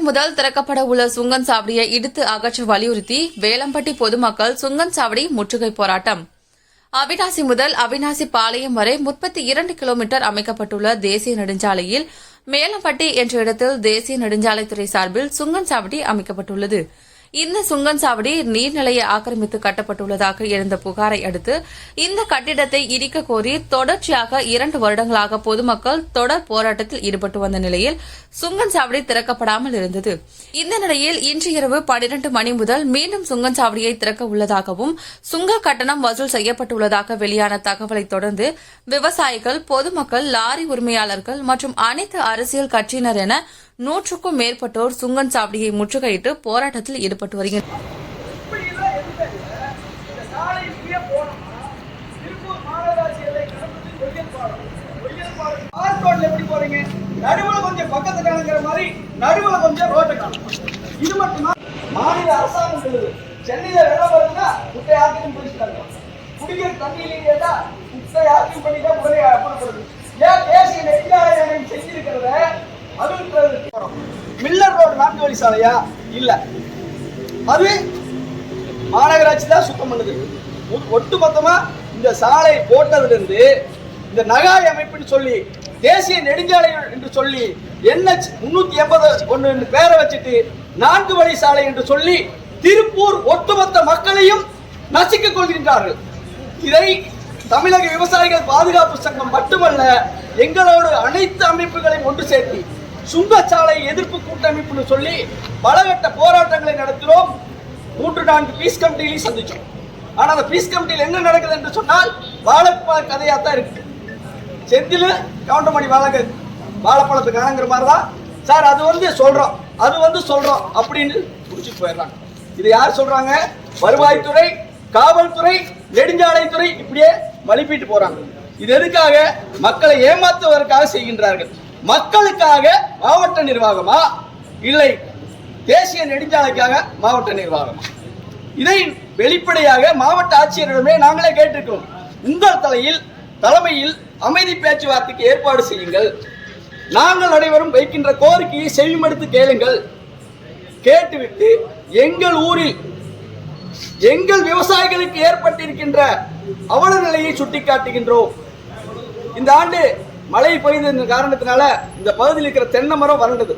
முதல் திறக்கப்பட உள்ள சுங்கன் சாவடியை இடித்து அகற்ற வலியுறுத்தி வேலம்பட்டி பொதுமக்கள் சுங்கன் சாவடி முற்றுகை போராட்டம். அவினாசி முதல் அவினாசி பாளையம் வரை முப்பத்தி இரண்டு கிலோமீட்டர் அமைக்கப்பட்டுள்ள தேசிய நெடுஞ்சாலையில் மேலம்பட்டி என்ற இடத்தில் தேசிய நெடுஞ்சாலைத்துறை சார்பில் சுங்கன் சாவடி அமைக்கப்பட்டுள்ளது. இந்த சுங்கன்சாவடி நீர்நிலையை ஆக்கிரமித்து கட்டப்பட்டுள்ளதாக எழுந்த புகாரை அடுத்து இந்த கட்டிடத்தை இடிக்க கோரி தொடர்ச்சியாக இரண்டு வருடங்களாக பொதுமக்கள் தொடர் போராட்டத்தில் ஈடுபட்டு வந்த நிலையில் சுங்கன் சாவடி திறக்கப்படாமல் இருந்தது. இந்த நிலையில் இன்று இரவு பனிரெண்டு மணி முதல் மீண்டும் சுங்கன்சாவடியை திறக்க உள்ளதாகவும் சுங்க கட்டணம் வசூல் செய்யப்பட்டுள்ளதாக வெளியான தகவலை தொடர்ந்து விவசாயிகள் பொதுமக்கள் லாரி உரிமையாளர்கள் மற்றும் அனைத்து அரசியல் கட்சியினர் என நூற்றுக்கும் மேற்பட்டோர் சுங்கன் சாவடியை முற்றுகையிட்டு போராட்டத்தில் ஈடுபட்டு வருகின்றனர். கொஞ்சம் பக்கத்து காணுங்கிற மாதிரி கொஞ்சம் ரோட்டை காணும். இது மாநில அரசாங்கம் சொல்லுது சென்னையில வெள்ளம் வருதுன்னா குட்டை ஆக்கியும் பிடிச்சிட்டாங்க குடிக்கிற தண்ணியிலேயே தான் குட்டை ஆக்கியும் பண்ணி தான் உடனே வழி சாலையா? இல்ல. அது மாநகராட்சி தான் சுத்தம் பண்ணுது. ஒட்டு மொத்தமா இந்த சாலை போட்டதுல இருந்து இந்த நகாய் அமைப்புன்னு சொல்லி தேசிய நெடுஞ்சாலை என்று சொல்லி என்ஹெச் முன்னூத்தி எண்பது ஒன்று பேரை வச்சுட்டு நான்கு வழி சாலை என்று சொல்லி திருப்பூர் ஒட்டுமொத்த மக்களையும் நசுக்கிக் கொள்கின்றார்கள். இதை தமிழக விவசாயிகள் பாதுகாப்பு சங்கம் மட்டுமல்ல எங்களோடு அனைத்து அமைப்புகளையும் ஒன்று சேர்த்து சுங்கச்சாலை எதிர்ப்பு கூட்டமைப்புன்னு சொல்லி பலகட்ட போராட்டங்களை நடத்தினோம் மூன்று நான்கு பீஸ் கமிட்டியிலையும் சந்திச்சோம். ஆனா அந்த பீஸ் கமிட்டியில் என்ன நடக்குது என்று சொன்னால் வாழைப்பழ கதையா தான் இருக்கு. செந்தில் கவுண்டமணி வழக்கு வாழைப்பழத்துக்கு ஆனங்கிற மாதிரி தான் சார் அது வந்து சொல்றோம். அது வந்து சொல்றோம் அப்படின்னு முடிச்சுட்டு போயிடுறாங்க இது யார் சொல்றாங்க? வருவாய்த்துறை காவல்துறை நெடுஞ்சாலைத்துறை இப்படியே மலிப்பிட்டு போறாங்க. இது எதுக்காக? மக்களை ஏமாத்துவதற்காக செய்கின்றார்கள். மக்களுக்காக மாவட்ட நிர்வாகமா? இல்லை தேசிய நெடுஞ்சாலைக்காக மாவட்ட நிர்வாகமா? இதை வெளிப்படையாக மாவட்ட ஆட்சியரிடமே நாங்களே கேட்டிருக்கிறோம். உங்கள் தலையில் தலைமையில் அமைதி பேச்சுவார்த்தைக்கு ஏற்பாடு செய்யுங்கள். நாங்கள் அனைவரும் வைக்கின்ற கோரிக்கையை செவிமடுத்து கேளுங்கள். கேட்டுவிட்டு எங்கள் ஊரில் எங்கள் விவசாயிகளுக்கு ஏற்பட்டிருக்கின்ற அவல நிலையை சுட்டிக்காட்டுகின்றோம். இந்த ஆண்டு மழை பெய்ததன் காரணத்தினால இந்த பகுதியில் இருக்கிற தென்னை மரம் வறண்டது.